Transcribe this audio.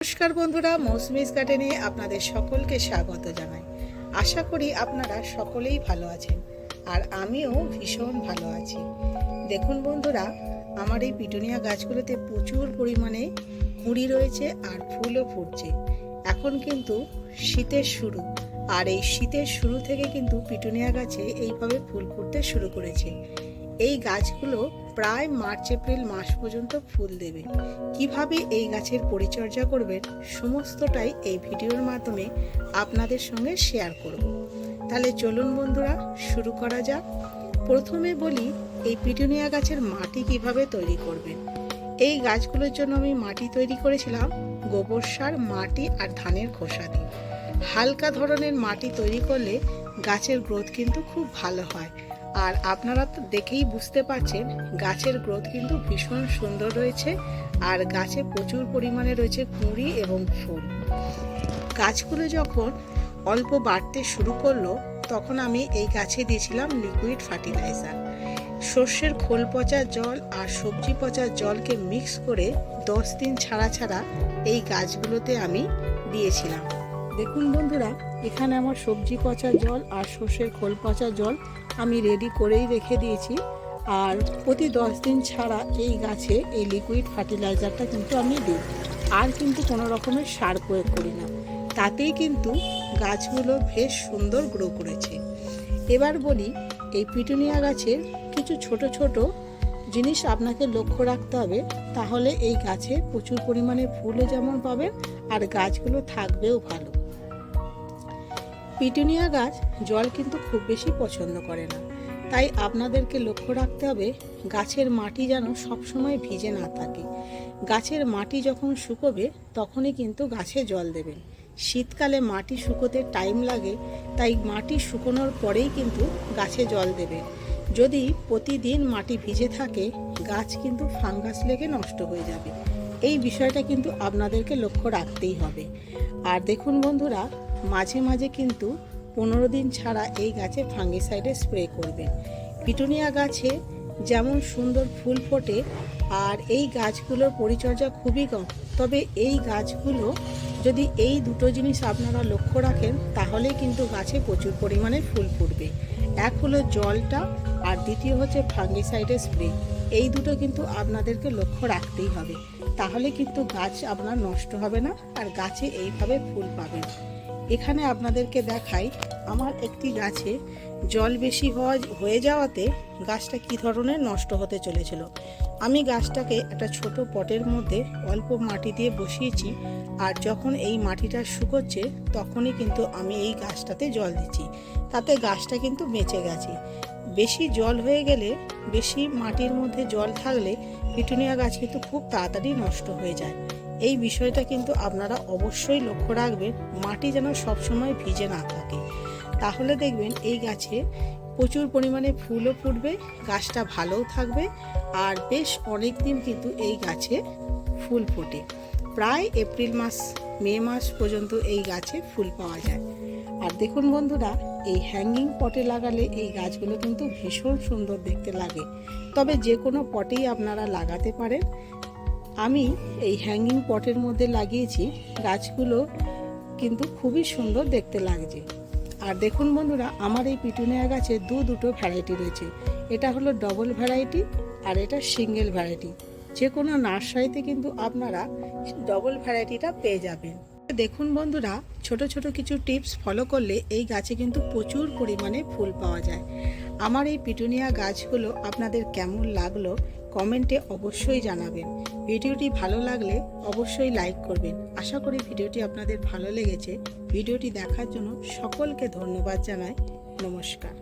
নমস্কার বন্ধুরা, মৌসুমিস গার্ডেনে আপনাদের সকলকে স্বাগত জানাই। আশা করি আপনারা সকলেই ভালো আছেন আর আমিও ভীষণ ভালো আছি। দেখুন বন্ধুরা, আমার এই পিটুনিয়া গাছগুলোতে প্রচুর পরিমাণে কুঁড়ি রয়েছে আর ফুলও ফুটছে। এখন কিন্তু শীতের শুরু আর এই শীতের শুরু থেকে কিন্তু পিটুনিয়া গাছে এইভাবে ফুল ফুটতে শুরু করেছে। এই গাছগুলো প্রায় মার্চ, এপ্রিল মাস পর্যন্ত ফুল দেবে। কীভাবে এই গাছের পরিচর্যা করবেন সমস্তটাই এই ভিডিওর মাধ্যমে আপনাদের সঙ্গে শেয়ার করব। তাহলে চলুন বন্ধুরা, শুরু করা যাক। প্রথমে বলি, এই পিটুনিয়া গাছের মাটি কীভাবে তৈরি করবেন? এই গাছগুলোর জন্য আমি মাটি তৈরি করেছিলাম গোবর সার, মাটি আর ধানের খোসা দিয়ে। হালকা ধরনের মাটি তৈরি করলে গাছের গ্রোথ কিন্তু খুব ভালো হয়। আর আপনারা তো দেখেই বুঝতে পারছেন, গাছের গ্রোথ কিন্তু ভীষণ সুন্দর রয়েছে আর গাছে প্রচুর পরিমাণে রয়েছে কুঁড়ি এবং ফুল। গাছগুলো যখন অল্প বাড়তে শুরু করল, তখন আমি এই গাছে দিয়েছিলাম লিকুইড ফার্টিলাইজার সর্ষের খোল পচা জল আর সবজি পচা জলকে মিক্স করে দশ দিন ছাড়া ছাড়া এই গাছগুলোতে আমি দিয়েছিলাম। দেখুন বন্ধুরা, এখানে আমার সবজি পচা জল আর সর্ষের খোল পচা জল আমি রেডি করেই রেখে দিয়েছি। আর প্রতি দশ দিন ছাড়া এই গাছে এই লিকুইড ফার্টিলাইজারটা কিন্তু আমি দিই। আর কিন্তু কোনো রকমের সার প্রয়োগ করি না। তাতেই কিন্তু গাছগুলো বেশ সুন্দর গ্রো করেছে। এবার বলি, এই পিটুনিয়া গাছের কিছু ছোট ছোট জিনিস আপনাকে লক্ষ্য রাখতে হবে। তাহলে এই গাছে প্রচুর পরিমাণে ফুলও যেমন পাবেন, আর গাছগুলো থাকবেও ভালো। পিটুনিয়া গাছ জল কিন্তু খুব বেশি পছন্দ করে না। তাই আপনাদেরকে লক্ষ্য রাখতে হবে, গাছের মাটি যেন সবসময় ভিজে না থাকে। গাছের মাটি যখন শুকোবে, তখনই কিন্তু গাছে জল দেবেন। শীতকালে মাটি শুকোতে টাইম লাগে, তাই মাটি শুকোনোর পরেই কিন্তু গাছে জল দেবেন। যদি প্রতিদিন মাটি ভিজে থাকে, গাছ কিন্তু ফাঙ্গাস লেগে নষ্ট হয়ে যাবে। এই বিষয়টা কিন্তু আপনাদেরকে লক্ষ্য রাখতেই হবে। আর দেখুন বন্ধুরা, মাঝে মাঝে কিন্তু পনেরো দিন ছাড়া এই গাছে ফাঙ্গিসাইডে স্প্রে করবেন। পিটুনিয়া গাছে যেমন সুন্দর ফুল ফোটে, আর এই গাছগুলোর পরিচর্যা খুবই কম। তবে এই গাছগুলো যদি এই দুটো জিনিস আপনারা লক্ষ্য রাখেন তাহলে কিন্তু গাছে প্রচুর পরিমাণে ফুল ফুটবে। এক হলো জলটা, আর দ্বিতীয় হচ্ছে ফাঙ্গিসাইডের স্প্রে। এই দুটো কিন্তু আপনাদেরকে লক্ষ্য রাখতেই হবে। তাহলে কিন্তু গাছ আপনার নষ্ট হবে না, আর গাছে এইভাবে ফুল পাবেন এখানে আপনাদেরকে দেখাই, আমার একটি গাছে জল বেশি হওয়া হয়ে যাওয়াতে গাছটা কি ধরনের নষ্ট হতে চলেছিল। আমি গাছটাকে একটা ছোট পটের মধ্যে অল্প মাটি দিয়ে বসিয়েছি, আর যখন এই মাটিটা শুকোচ্ছে তখনই কিন্তু আমি এই গাছটাতে জল দিচ্ছি। তাতে গাছটা কিন্তু বেঁচে গেছে। বেশি জল হয়ে গেলে, বেশি মাটির মধ্যে জল থাকলে পিটুনিয়া গাছ কিন্তু খুব তাড়াতাড়ি নষ্ট হয়ে যায়। এই বিষয়টা কিন্তু আপনারা অবশ্যই লক্ষ্য রাখবেন, মাটি যেন সবসময় ভিজে না থাকে। তাহলে দেখবেন এই গাছে প্রচুর পরিমাণে ফুলও ফুটবে, গাছটা ভালোও থাকবে, আর বেশ অনেক দিন কিন্তু এই গাছে ফুল ফোটে। প্রায় এপ্রিল মাস, মে মাস পর্যন্ত এই গাছে ফুল পাওয়া যায়। আর দেখুন বন্ধুরা, এই হ্যাঙ্গিং পটে লাগালে এই গাছগুলো কিন্তু ভীষণ সুন্দর দেখতে লাগে। তবে যে কোনো পটেই আপনারা লাগাতে পারেন। আমি এই হ্যাঙ্গিং পটের মধ্যে লাগিয়েছি, গাছগুলো কিন্তু খুবই সুন্দর দেখতে লাগছে। আর দেখুন বন্ধুরা, আমার এই পিটুনিয়া গাছে দু দুটো ভ্যারাইটি রয়েছে। এটা হলো ডবল ভ্যারাইটি আর এটা সিঙ্গেল ভ্যারাইটি যে কোনো নার্সারিতে কিন্তু আপনারা ডবল ভ্যারাইটিটা পেয়ে যাবেন। দেখুন বন্ধুরা, ছোট ছোট কিছু টিপস ফলো করলে এই গাছে কিন্তু প্রচুর পরিমাণে ফুল পাওয়া যায়। আমার এই পিটুনিয়া গাছগুলো আপনাদের কেমন লাগল কমেন্টে অবশ্যই জানাবেন। ভিডিওটি ভালো লাগলে অবশ্যই লাইক করবেন। আশা করি ভিডিওটি আপনাদের ভালো লেগেছে। ভিডিওটি দেখার জন্য সকলকে ধন্যবাদ জানাই। নমস্কার।